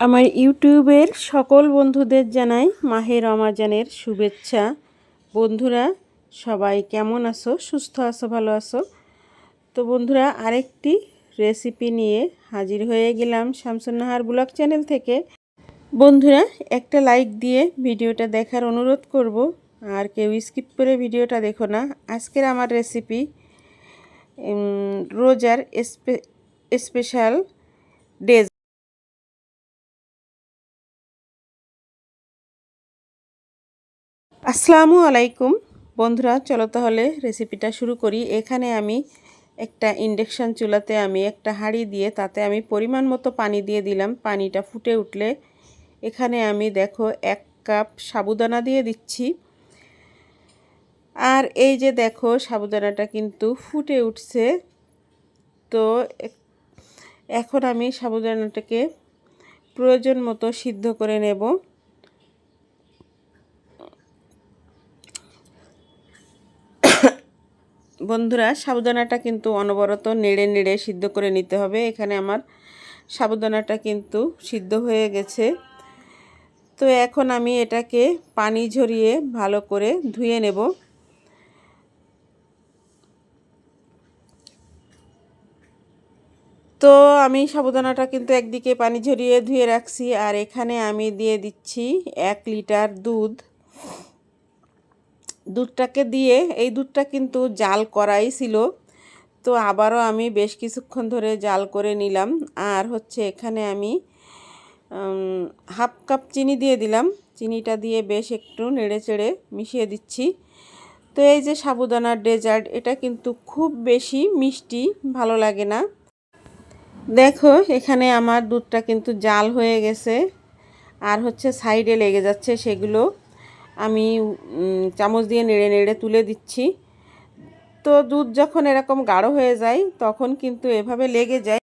আমার ইউটিউবের সকল বন্ধুদের জানাই মাহে রমাজানের শুভেচ্ছা। বন্ধুরা, সবাই কেমন আছো? সুস্থ আছো? ভালো আছো? তো বন্ধুরা, আরেকটি রেসিপি নিয়ে হাজির হয়ে গেলাম শামসুন্নাহার ব্লগ চ্যানেল থেকে। বন্ধুরা, একটা লাইক দিয়ে ভিডিওটা দেখার অনুরোধ করব। আর কেউ স্কিপ করে ভিডিওটা দেখো না। আজকের আমার রেসিপি রোজার স্পেশাল ডেজ। আসসালামু আলাইকুম। বন্ধুরা, চলো তাহলে রেসিপিটা শুরু করি। এখানে আমি একটা ইন্ডাকশান চুলাতে আমি একটা হাঁড়ি দিয়ে তাতে আমি পরিমাণ মতো পানি দিয়ে দিলাম। পানিটা ফুটে উঠলে এখানে আমি দেখো এক কাপ সাবুদানা দিয়ে দিচ্ছি। আর এই যে দেখো সাবুদানাটা কিন্তু ফুটে উঠছে। তো এখন আমি সাবুদানাটাকে প্রয়োজন মতো সিদ্ধ করে নেব। বন্ধুরা, সাবুদানাটা কিন্তু অনবরত নেড়ে নেড়ে সিদ্ধ করে নিতে হবে। এখানে আমার সাবুদানাটা কিন্তু সিদ্ধ হয়ে গেছে। তো এখন আমি এটাকে পানি ঝরিয়ে ভালো করে ধুয়ে নেব। তো আমি সাবুদানাটা কিন্তু একদিকে পানি ঝরিয়ে ধুয়ে রাখছি, আর এখানে আমি দিয়ে দিচ্ছি এক লিটার দুধ। দুধটাকে দিয়ে এই দুধটা কিন্তু জাল করাই ছিল। তো আবারও আমি বেশ কিছুক্ষণ ধরে জাল করে নিলাম। আর হচ্ছে এখানে আমি হাফ কাপ চিনি দিয়ে দিলাম। চিনিটা দিয়ে বেশ একটু নেড়ে চেড়ে মিশিয়ে দিচ্ছি। তো এই যে সাবুদানার ডেজার্ট, এটা কিন্তু খুব বেশি মিষ্টি, ভালো লাগে না। দেখো, এখানে আমার দুধটা কিন্তু জাল হয়ে গেছে। আর হচ্ছে সাইডে লেগে যাচ্ছে সেগুলো। আমি চামচ দিয়ে নেড়ে নেড়ে তুলে দিচ্ছি। তো দুধ যখন এরকম গাঢ় হয়ে যায়, তখন কিন্তু এভাবে লেগে যায়।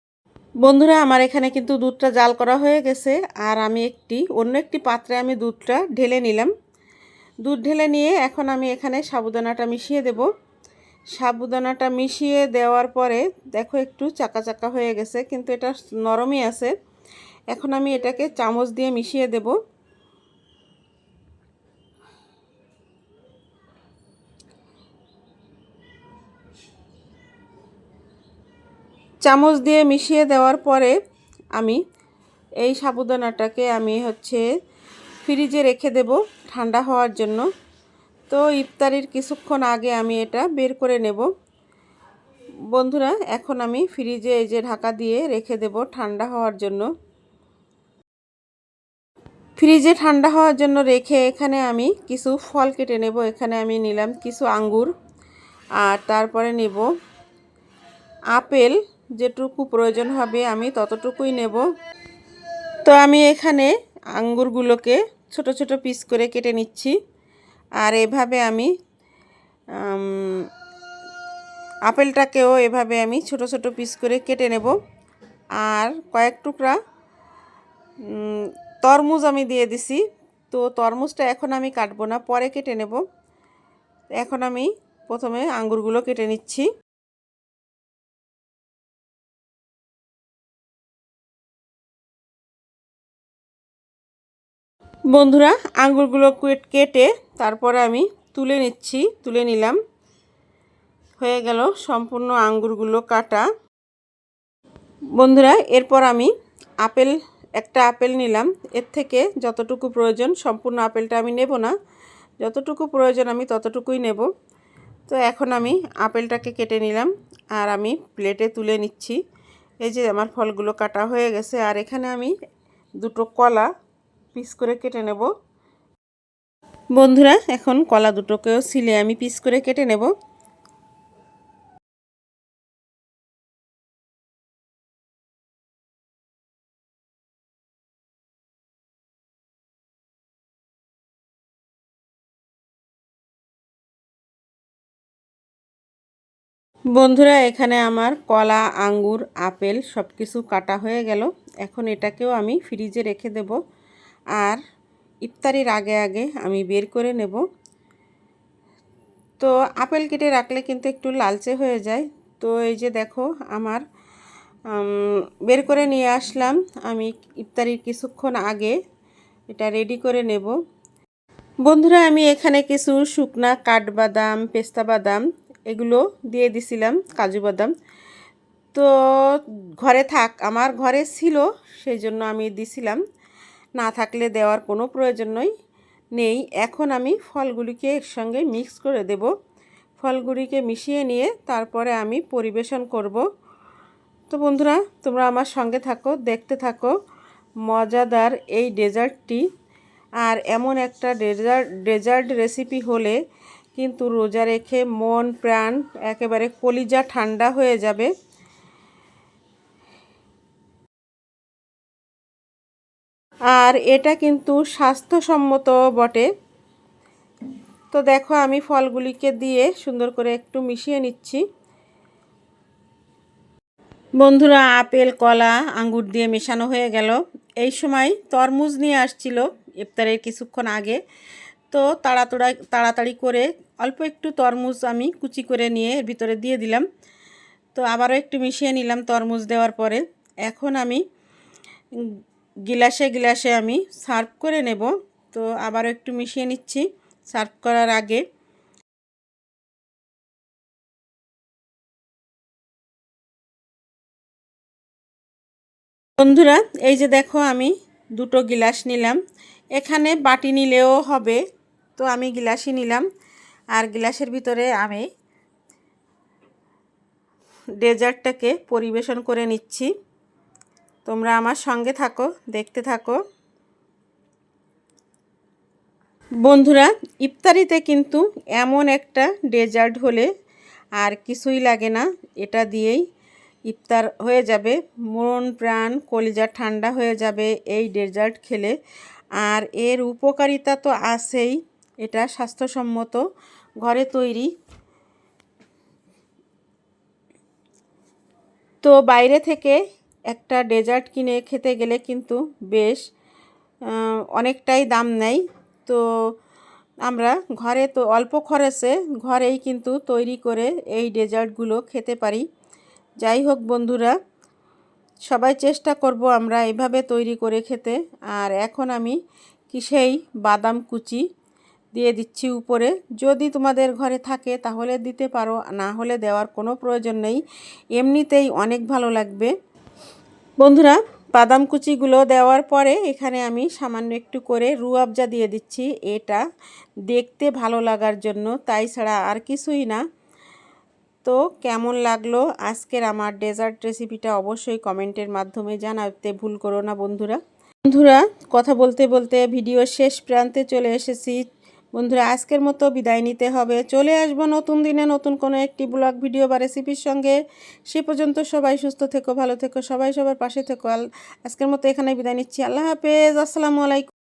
বন্ধুরা, আমার এখানে কিন্তু দুধটা জাল করা হয়ে গেছে। আর আমি একটি, অন্য একটি পাত্রে আমি দুধটা ঢেলে নিলাম। দুধ ঢেলে নিয়ে এখন আমি এখানে সাবুদানাটা মিশিয়ে দেব। সাবুদানাটা মিশিয়ে দেওয়ার পরে, দেখো একটু চাকা চাকা হয়ে গেছে, কিন্তু এটা নরমই আছে। এখন আমি এটাকে চামচ দিয়ে মিশিয়ে দেবো। চামচ দিয়ে মিশিয়ে দেওয়ার পরে আমি এই সাবুদানাটাকে আমি হচ্ছে ফ্রিজে রেখে দেব ঠান্ডা হওয়ার জন্য। তো ইফতারির কিছুক্ষণ আগে আমি এটা বের করে নেব। বন্ধুরা, এখন আমি ফ্রিজে এই যে ঢাকা দিয়ে রেখে দেব ঠান্ডা হওয়ার জন্য। ফ্রিজে ঠান্ডা হওয়ার জন্য রেখে এখানে আমি কিছু ফল কেটে নেব। এখানে আমি নিলাম কিছু আঙ্গুর আর তারপরে নেব আপেল। যেটুকু প্রয়োজন হবে আমি ততটুকুই নেব। তো আমি এখানে আঙ্গুরগুলোকে ছোট ছোট পিস করে কেটে নিচ্ছি। আর এভাবে আমি আপেলটাকেও এভাবে আমি ছোট ছোট পিস করে কেটে নেব। আর কয়েক টুকরা তরমুজ আমি দিয়ে দিছি। তো তরমুজটা এখন আমি কাটবো না, পরে কেটে নেব। এখন আমি প্রথমে আঙ্গুরগুলো কেটে নিচ্ছি। বন্ধুরা, আঙ্গুরগুলো কেটে তারপরে আমি তুলে নিচ্ছি, তুলে নিলাম। হয়ে গেল সম্পূর্ণ আঙ্গুরগুলো কাটা। বন্ধুরা, এরপর আমি আপেল, একটা আপেল নিলাম। এর থেকে যতটুকু প্রয়োজন, সম্পূর্ণ আপেলটা আমি নেব না। যতটুকু প্রয়োজন আমি ততটুকুই নেব। তো এখন আমি আপেলটাকে কেটে নিলাম আর আমি প্লেটে তুলে নিচ্ছি। এই যে আমার ফলগুলো কাটা হয়ে গেছে। আর এখানে আমি দুটো কলা পিস করে কেটে নেব। বন্ধুরা, এখন কলা দুটোকেও সিলে আমি পিস করে কেটে নেব। বন্ধুরা, এখানে আমার কলা, আঙ্গুর, আপেল সব কিছু কাটা হয়ে গেল। এখন এটাকেও আমি ফ্রিজে রেখে দেব। আর ইফতারির আগে আগে আমি বের করে নেব। তো আপেল কেটে রাখলে কিন্তু একটু লালচে হয়ে যায়। তো এই যে দেখো আমার বের করে নিয়ে আসলাম। আমি ইফতারির কিছুক্ষণ আগে এটা রেডি করে নেব। বন্ধুরা, আমি এখানে কিছু শুকনা কাঠবাদাম, পেস্তা বাদাম এগুলো দিয়ে দিছিলাম, কাজু বাদাম। তো ঘরে থাক, আমার ঘরে ছিল, সেই জন্য আমি দিছিলাম। না থাকলে দেওয়ার কোনো প্রয়োজন নই। এখন আমি ফলগুলিকে একসঙ্গে মিক্স করে দেব। ফলগুলিকে মিশিয়ে নিয়ে তারপরে আমি পরিবেশন করব। তো বন্ধুরা, তোমরা আমার সঙ্গে থাকো, দেখতে থাকো। মজাদার এই ডেজার্টটি। আর এমন একটা ডেজার্ট ডেজার্ট রেসিপি হলে কিন্তু রোজা রেখে মন, প্রাণ একেবারে কলিজা ঠান্ডা হয়ে যাবে। আর এটা কিন্তু স্বাস্থ্যসম্মত বটে। তো দেখো আমি ফলগুলিকে দিয়ে সুন্দর করে একটু মিশিয়ে নিচ্ছি। বন্ধুরা আপেল, কলা, আঙ্গুর দিয়ে মেশানো হয়ে গেল। এই সময় তরমুজ নিয়ে আসছিল ইফতারের কিছুক্ষণ আগে। তো তাড়াতাড়া তাড়াতাড়ি করে অল্প একটু তরমুজ আমি কুচি করে নিয়ে এর ভিতরে দিয়ে দিলাম। তো আবারও একটু মিশিয়ে নিলাম তরমুজ দেওয়ার পরে। এখন আমি গিলাসে গিলাসে আমি সার্ভ করে নেব। তো আবারও একটু মিশিয়ে নিচ্ছি সার্ভ করার আগে। বন্ধুরা, এই যে দেখো আমি দুটো গিলাস নিলাম। এখানে বাটি নিলেও হবে, তো আমি গিলাসই নিলাম। আর গ্লাসের ভিতরে আমি ডেজার্টটাকে পরিবেশন করে নিচ্ছি। তোমরা আমার সঙ্গে থাকো, দেখতে থাকো। বন্ধুরা, ইফতারিতে কিন্তু এমন একটা ডেজার্ট হলে আর কিছুই লাগে না। এটা দিয়েই ইফতার হয়ে যাবে। মন, প্রাণ, কলিজা ঠান্ডা হয়ে যাবে এই ডেজার্ট খেলে। আর এর উপকারিতা তো আছেই, এটা স্বাস্থ্যসম্মত ঘরে তৈরি। তো বাইরে থেকে একটা ডেজার্ট কিনে খেতে গেলে কিন্তু বেশ অনেকটাই দাম নেয়। তো আমরা ঘরে তো অল্প খরচে ঘরেই কিন্তু তৈরি করে এই ডেজার্টগুলো খেতে পারি। যাই হোক বন্ধুরা, সবাই চেষ্টা করব আমরা এভাবে তৈরি করে খেতে। আর এখন আমি কিসেই বাদাম কুচি দিয়ে দিচ্ছি উপরে। যদি তোমাদের ঘরে থাকে তাহলে দিতে পারো, না হলে দেওয়ার কোনো প্রয়োজন নেই। এমনিতেই অনেক ভালো লাগবে। বন্ধুরা, বাদাম কুচিগুলো দেওয়ার পরে এখানে আমি সামান্য একটু করে রু রুয়াবজা দিয়ে দিচ্ছি। এটা দেখতে ভালো লাগার জন্য, তাই ছাড়া আর কিছুই না। তো কেমন লাগল আজকের আমার ডেজার্ট রেসিপিটা অবশ্যই কমেন্টের মাধ্যমে জানাতে ভুল করো না বন্ধুরা। বন্ধুরা, কথা বলতে বলতে ভিডিও শেষ প্রান্তে চলে এসেছি। বন্ধুরা, আজকের মতো বিদায় নিতে হবে। চলে আসব নতুন দিনে নতুন কোনো একটি ব্লগ, ভিডিও বা রেসিপির সঙ্গে। সে পর্যন্ত সবাই সুস্থ থেকো, ভালো থেকো, সবাই সবার পাশে থেকো। আজকের মতো এখানে বিদায় নিচ্ছি। আল্লাহ হাফেজ। আসসালামু আলাইকুম।